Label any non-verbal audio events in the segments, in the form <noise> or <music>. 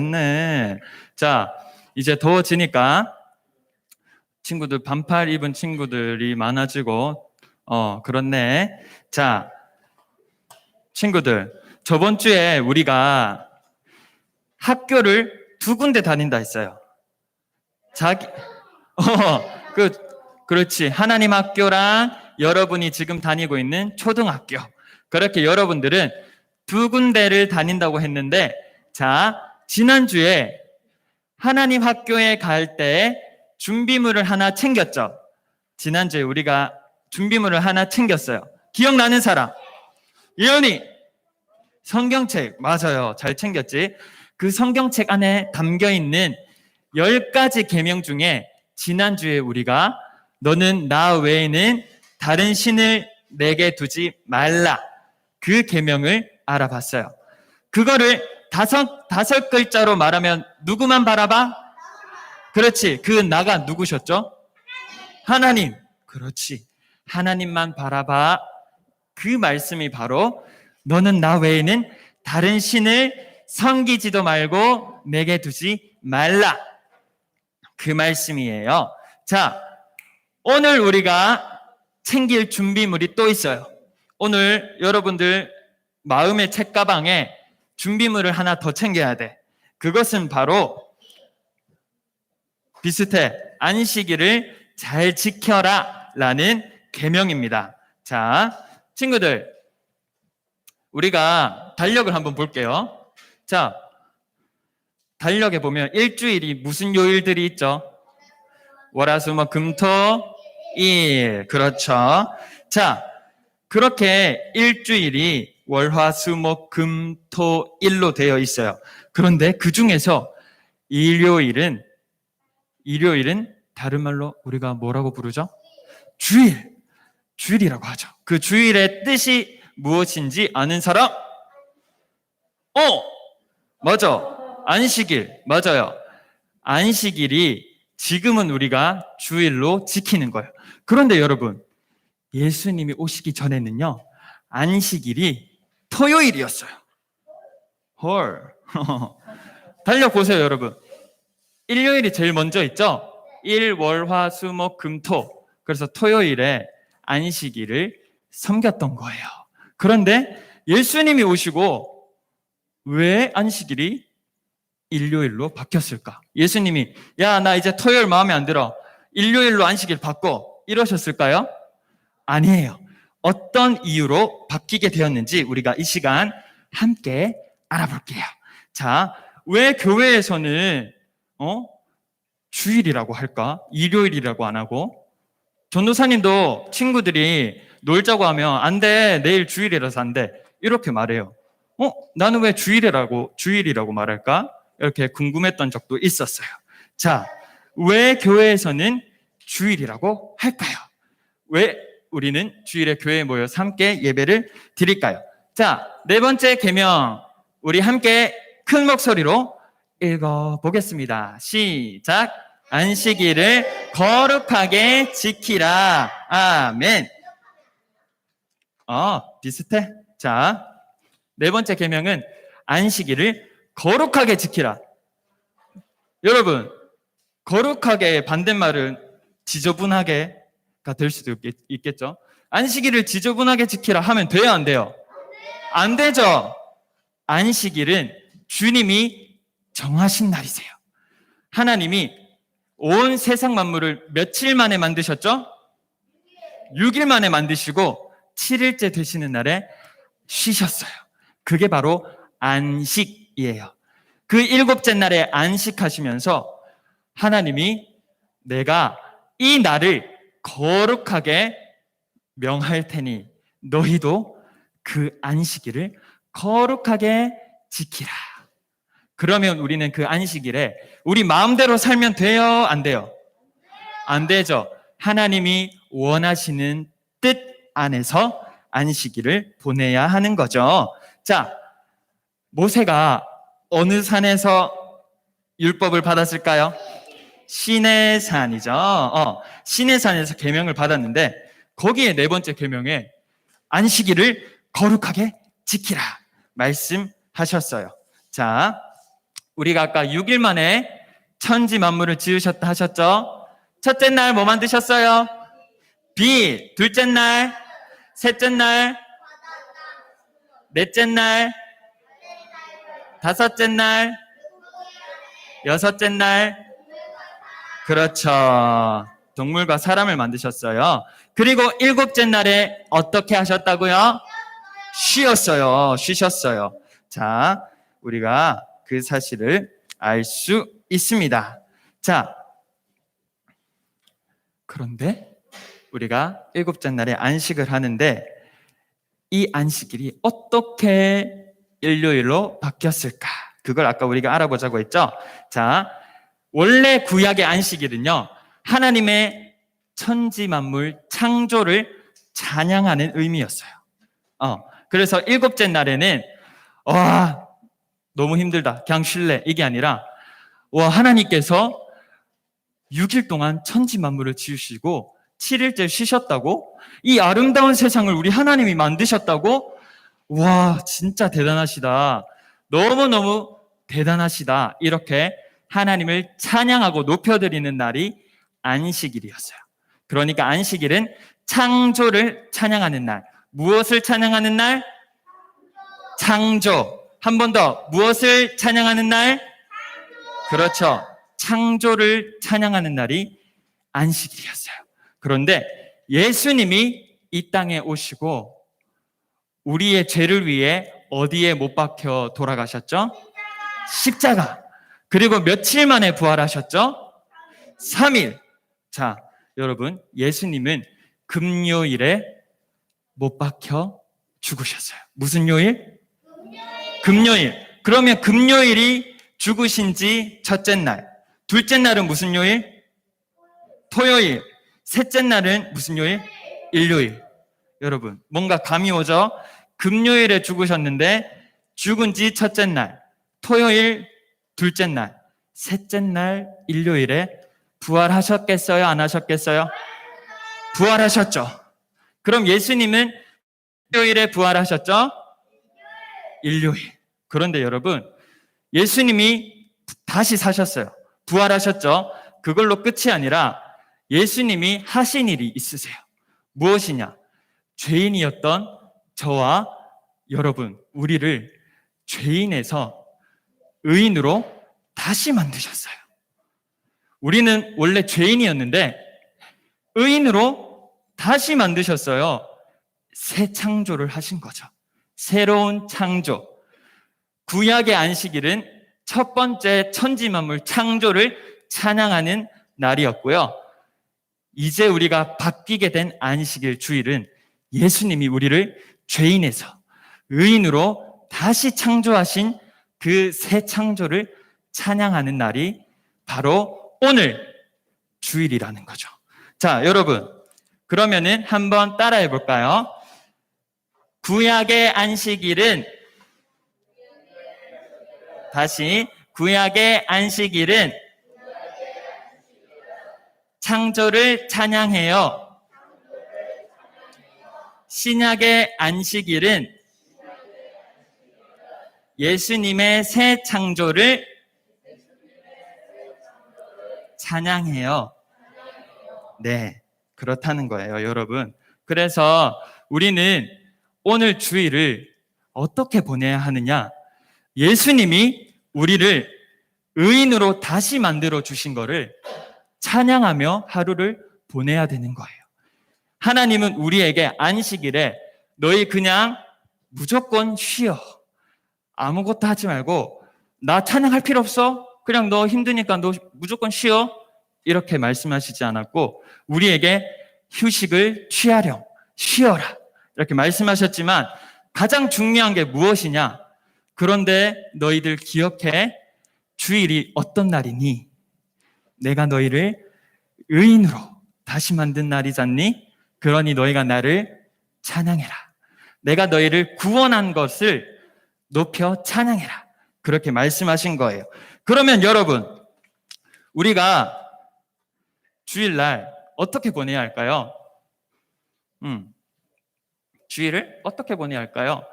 네. 자, 이제 더워지니까 친구들 반팔 입은 친구들이 많아지고 어, 그렇네. 자, 친구들, 저번 주에 우리가 학교를 두 군데 다닌다 했어요. 자기 <laughs> 어, 그 그렇지. 하나님 학교랑 여러분이 지금 다니고 있는 초등학교. 그렇게 여러분들은 두 군데를 다닌다고 했는데 자, 지난주에 하나님 학교에 갈 때 준비물을 하나 챙겼죠. 지난주에 우리가 준비물을 하나 챙겼어요. 기억나는 사람? 예언이 성경책 맞아요. 잘 챙겼지. 그 성경책 안에 담겨 있는 열 가지 계명 중에 지난주에 우리가 너는 나 외에는 다른 신을 내게 두지 말라. 그 계명을 알아봤어요. 그거를 다섯 다섯 글자로 말하면 누구만 바라봐? 그렇지. 그 나가 누구셨죠? 하나님. 그렇지. 하나님만 바라봐. 그 말씀이 바로 너는 나 외에는 다른 신을 섬기지도 말고 내게 두지 말라. 그 말씀이에요. 자, 오늘 우리가 챙길 준비물이 또 있어요. 오늘 여러분들 마음의 책가방에 준비물을 하나 더 챙겨야 돼. 그것은 바로 비슷해. 안식일을 잘 지켜라 라는 계명입니다. 자, 친구들. 우리가 달력을 한번 볼게요. 자, 달력에 보면 일주일이 무슨 요일들이 있죠? 월화수목 금토 일 그렇죠. 자 그렇게 일주일이 월화수목 금토 일로 되어 있어요. 그런데 그 중에서 일요일은 일요일은 다른 말로 우리가 뭐라고 부르죠? 주일 주일이라고 하죠. 그 주일의 뜻이 무엇인지 아는 사람? 어 맞아 안식일 맞아요. 안식일이 지금은 우리가 주일로 지키는 거예요. 그런데 여러분, 예수님이 오시기 전에는요, 안식일이 토요일이었어요. 헐. <laughs> 달려보세요, 여러분. 일요일이 제일 먼저 있죠? 일, 월, 화, 수, 목, 금, 토. 그래서 토요일에 안식일을 섬겼던 거예요. 그런데 예수님이 오시고 왜 안식일이 일요일로 바뀌었을까? 예수님이 야 나 이제 토요일 마음에 안 들어 일요일로 안식일 바꿔 이러셨을까요? 아니에요. 어떤 이유로 바뀌게 되었는지 우리가 이 시간 함께 알아볼게요. 자, 왜 교회에서는 어 주일이라고 할까? 일요일이라고 안 하고 전도사님도 친구들이 놀자고 하면 안 돼. 내일 주일이라서 안 돼. 이렇게 말해요. 어? 나는 왜 주일이라고 주일이라고 말할까? 이렇게 궁금했던 적도 있었어요. 자, 왜 교회에서는 주일이라고 할까요? 왜 우리는 주일에 교회에 모여서 함께 예배를 드릴까요? 자, 네 번째 계명 우리 함께 큰 목소리로 읽어 보겠습니다. 시작. 안식일을 거룩하게 지키라. 아멘. 어, 비슷해. 자, 네 번째 계명은 안식일을 거룩하게 지키라. 여러분, 거룩하게 반대말은 지저분하게가 될 수도 있겠, 죠 안식일을 지저분하게 지키라 하면 돼요, 안 돼요? 안 되죠. 안식일은 주님이 정하신 날이세요. 하나님이 온 세상 만물을 며칠 만에 만드셨죠? 6일 만에 만드시고 7일째 되시는 날에 쉬셨어요. 그게 바로 안식이에요. 그 일곱째 날에 안식하시면서 하나님이 내가 이 날을 거룩하게 명할 테니 너희도 그 안식일을 거룩하게 지키라. 그러면 우리는 그 안식일에 우리 마음대로 살면 돼요? 안 돼요? 안 되죠. 하나님이 원하시는 뜻 안에서 안식일을 보내야 하는 거죠. 자, 모세가 어느 산에서 율법을 받았을까요? 신의 산이죠. 어, 신의 산에서 계명을 받았는데 거기에 네 번째 계명에 안식일을 거룩하게 지키라 말씀하셨어요. 자, 우리가 아까 6일 만에 천지 만물을 지으셨다 하셨죠? 첫째 날 뭐 만드셨어요? 빛. 둘째 날, 셋째 날, 넷째 날, 다섯째 날, 여섯째 날. 그렇죠. 동물과 사람을 만드셨어요. 그리고 일곱째 날에 어떻게 하셨다고요? 쉬었어요. 쉬셨어요. 자, 우리가 그 사실을 알 수 있습니다. 자, 그런데 우리가 일곱째 날에 안식을 하는데 이 안식일이 어떻게 일요일로 바뀌었을까? 그걸 아까 우리가 알아보자고 했죠. 자, 원래 구약의 안식일은요, 하나님의 천지 만물 창조를 찬양하는 의미였어요. 어, 그래서 일곱째 날에는 와 너무 힘들다, 그냥 쉴래 이게 아니라 와 하나님께서 6일 동안 천지 만물을 지으시고 7일째 쉬셨다고 이 아름다운 세상을 우리 하나님이 만드셨다고 와 진짜 대단하시다. 너무너무 대단하시다. 이렇게 하나님을 찬양하고 높여드리는 날이 안식일이었어요. 그러니까 안식일은 창조를 찬양하는 날. 무엇을 찬양하는 날? 창조. 한 번 더. 무엇을 찬양하는 날? 그렇죠. 창조를 찬양하는 날이 안식일이었어요. 그런데 예수님이 이 땅에 오시고 우리의 죄를 위해 어디에 못 박혀 돌아가셨죠? 십자가. 그리고 며칠 만에 부활하셨죠? 3일. 자, 여러분, 예수님은 금요일에 못 박혀 죽으셨어요. 무슨 요일? 금요일. 그러면 금요일이 죽으신 지 첫째 날. 둘째 날은 무슨 요일? 토요일. 셋째 날은 무슨 요일? 일요일. 여러분, 뭔가 감이 오죠? 금요일에 죽으셨는데 죽은 지 첫째 날, 토요일 둘째 날, 셋째 날 일요일에 부활하셨겠어요? 안 하셨겠어요? 부활하셨죠. 그럼 예수님은 일요일에 부활하셨죠? 일요일. 그런데 여러분, 예수님이 다시 사셨어요. 부활하셨죠? 그걸로 끝이 아니라 예수님이 하신 일이 있으세요. 무엇이냐? 죄인이었던 저와 여러분, 우리를 죄인에서 의인으로 다시 만드셨어요. 우리는 원래 죄인이었는데 의인으로 다시 만드셨어요. 새 창조를 하신 거죠. 새로운 창조. 구약의 안식일은 첫 번째 천지 만물 창조를 찬양하는 날이었고요. 이제 우리가 바뀌게 된 안식일 주일은 예수님이 우리를 죄인에서 의인으로 다시 창조하신 그 새 창조를 찬양하는 날이 바로 오늘 주일이라는 거죠. 자, 여러분. 그러면은 한번 따라해 볼까요? 구약의 안식일은 다시 구약의 안식일은 창조를 찬양해요. 신약의 안식일은 예수님의 새 창조를 찬양해요. 네, 그렇다는 거예요, 여러분. 그래서 우리는 오늘 주일을 어떻게 보내야 하느냐? 예수님이 우리를 의인으로 다시 만들어 주신 거를 찬양하며 하루를 보내야 되는 거예요. 하나님은 우리에게 안식일에 너희 그냥 무조건 쉬어. 아무것도 하지 말고 나 찬양할 필요 없어. 그냥 너 힘드니까 너 무조건 쉬어. 이렇게 말씀하시지 않았고 우리에게 휴식을 취하렴. 쉬어라. 이렇게 말씀하셨지만 가장 중요한 게 무엇이냐? 그런데 너희들 기억해. 주일이 어떤 날이니? 내가 너희를 의인으로 다시 만든 날이잖니? 그러니 너희가 나를 찬양해라. 내가 너희를 구원한 것을 높여 찬양해라. 그렇게 말씀하신 거예요. 그러면 여러분, 우리가 주일날 어떻게 보내야 할까요? 음, 주일을 어떻게 보내야 할까요?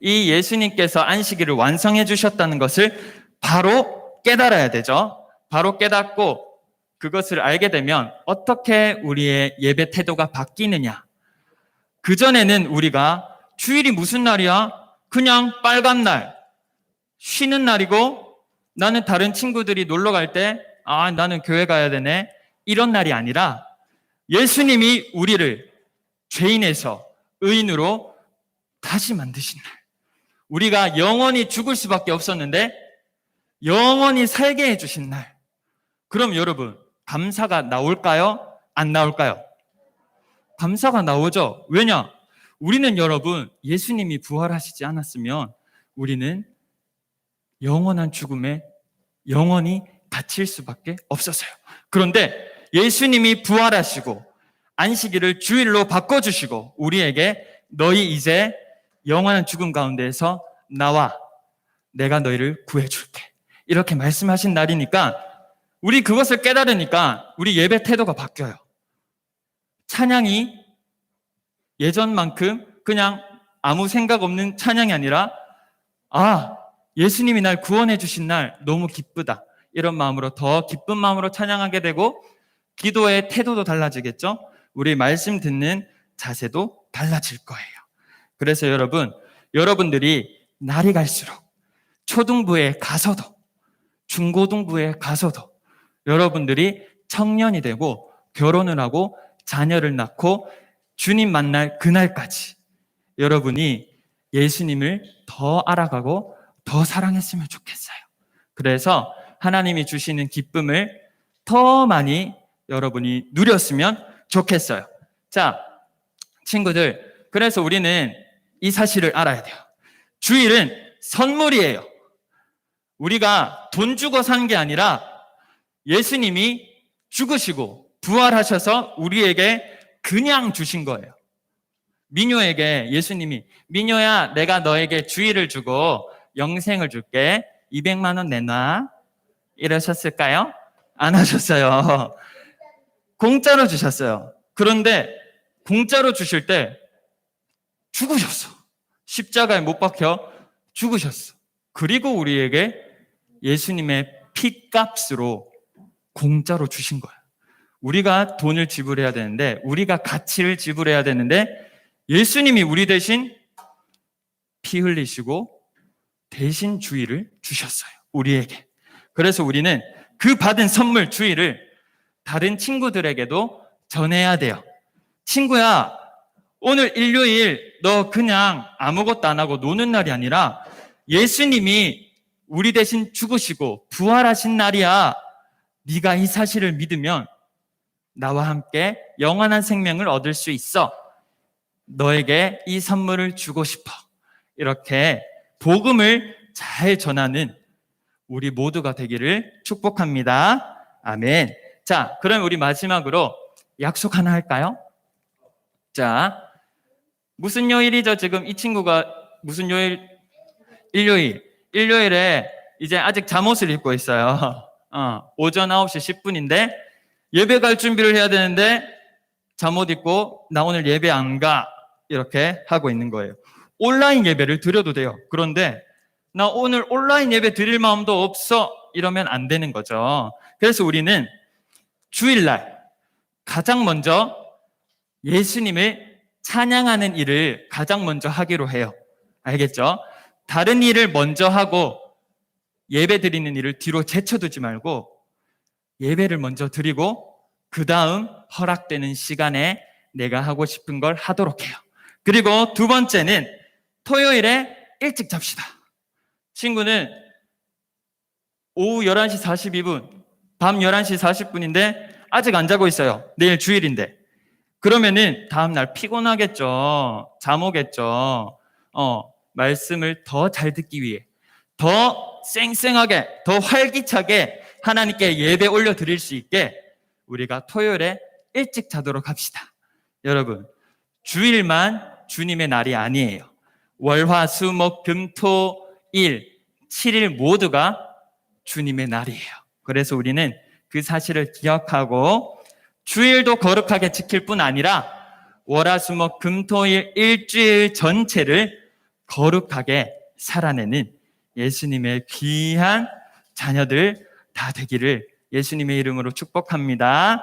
이 예수님께서 안식일을 완성해 주셨다는 것을 바로 깨달아야 되죠. 바로 깨닫고 그것을 알게 되면 어떻게 우리의 예배 태도가 바뀌느냐. 그전에는 우리가 주일이 무슨 날이야? 그냥 빨간 날, 쉬는 날이고 나는 다른 친구들이 놀러 갈 때, 아, 나는 교회 가야 되네. 이런 날이 아니라 예수님이 우리를 죄인에서 의인으로 다시 만드신 날. 우리가 영원히 죽을 수밖에 없었는데 영원히 살게 해주신 날. 그럼 여러분, 감사가 나올까요? 안 나올까요? 감사가 나오죠. 왜냐? 우리는 여러분, 예수님이 부활하시지 않았으면 우리는 영원한 죽음에 영원히 갇힐 수밖에 없었어요. 그런데 예수님이 부활하시고 안식일을 주일로 바꿔주시고 우리에게 너희 이제 영원한 죽음 가운데에서 나와 내가 너희를 구해줄게. 이렇게 말씀하신 날이니까 우리 그것을 깨달으니까 우리 예배 태도가 바뀌어요. 찬양이 예전만큼 그냥 아무 생각 없는 찬양이 아니라 아, 예수님이 날 구원해 주신 날 너무 기쁘다. 이런 마음으로 더 기쁜 마음으로 찬양하게 되고 기도의 태도도 달라지겠죠? 우리 말씀 듣는 자세도 달라질 거예요. 그래서 여러분, 여러분들이 날이 갈수록 초등부에 가서도 중고등부에 가서도 여러분들이 청년이 되고 결혼을 하고 자녀를 낳고 주님 만날 그날까지 여러분이 예수님을 더 알아가고 더 사랑했으면 좋겠어요. 그래서 하나님이 주시는 기쁨을 더 많이 여러분이 누렸으면 좋겠어요. 자, 친구들. 그래서 우리는 이 사실을 알아야 돼요. 주일은 선물이에요. 우리가 돈 주고 산 게 아니라 예수님이 죽으시고 부활하셔서 우리에게 그냥 주신 거예요. 미녀에게 예수님이 미녀야 내가 너에게 주일을 주고 영생을 줄게 200만 원 내놔 이러셨을까요? 안 하셨어요. 공짜로 주셨어요. 그런데 공짜로 주실 때 죽으셨어. 십자가에 못 박혀 죽으셨어. 그리고 우리에게 예수님의 피값으로 공짜로 주신 거예요. 우리가 돈을 지불해야 되는데, 우리가 가치를 지불해야 되는데, 예수님이 우리 대신 피 흘리시고 대신 주의를 주셨어요. 우리에게. 그래서 우리는 그 받은 선물 주의를 다른 친구들에게도 전해야 돼요. 친구야, 오늘 일요일 너 그냥 아무것도 안 하고 노는 날이 아니라 예수님이 우리 대신 죽으시고 부활하신 날이야. 네가 이 사실을 믿으면 나와 함께 영원한 생명을 얻을 수 있어. 너에게 이 선물을 주고 싶어. 이렇게 복음을 잘 전하는 우리 모두가 되기를 축복합니다. 아멘. 자, 그럼 우리 마지막으로 약속 하나 할까요? 자, 무슨 요일이죠? 지금 이 친구가 무슨 요일? 일요일. 일요일에 이제 아직 잠옷을 입고 있어요. <laughs> 어, 오전 9시 10분인데 예배 갈 준비를 해야 되는데 잠옷 입고 나 오늘 예배 안 가. 이렇게 하고 있는 거예요. 온라인 예배를 드려도 돼요. 그런데 나 오늘 온라인 예배 드릴 마음도 없어. 이러면 안 되는 거죠. 그래서 우리는 주일날 가장 먼저 예수님을 찬양하는 일을 가장 먼저 하기로 해요. 알겠죠? 다른 일을 먼저 하고 예배 드리는 일을 뒤로 제쳐두지 말고 예배를 먼저 드리고 그 다음 허락되는 시간에 내가 하고 싶은 걸 하도록 해요. 그리고 두 번째는 토요일에 일찍 잡시다. 친구는 오후 11시 42분, 밤 11시 40분인데 아직 안 자고 있어요. 내일 주일인데. 그러면은 다음날 피곤하겠죠. 잠 오겠죠. 어, 말씀을 더 잘 듣기 위해, 더 쌩쌩하게, 더 활기차게 하나님께 예배 올려 드릴 수 있게 우리가 토요일에 일찍 자도록 합시다. 여러분, 주일만 주님의 날이 아니에요. 월 화, 수, 목, 금, 토, 일, 7일 모두가 주님의 날이에요. 그래서 우리는 그 사실을 기억하고 주일도 거룩하게 지킬 뿐 아니라 월화수목 금토일 일주일 전체를 거룩하게 살아내는 예수님의 귀한 자녀들 다 되기를 예수님의 이름으로 축복합니다.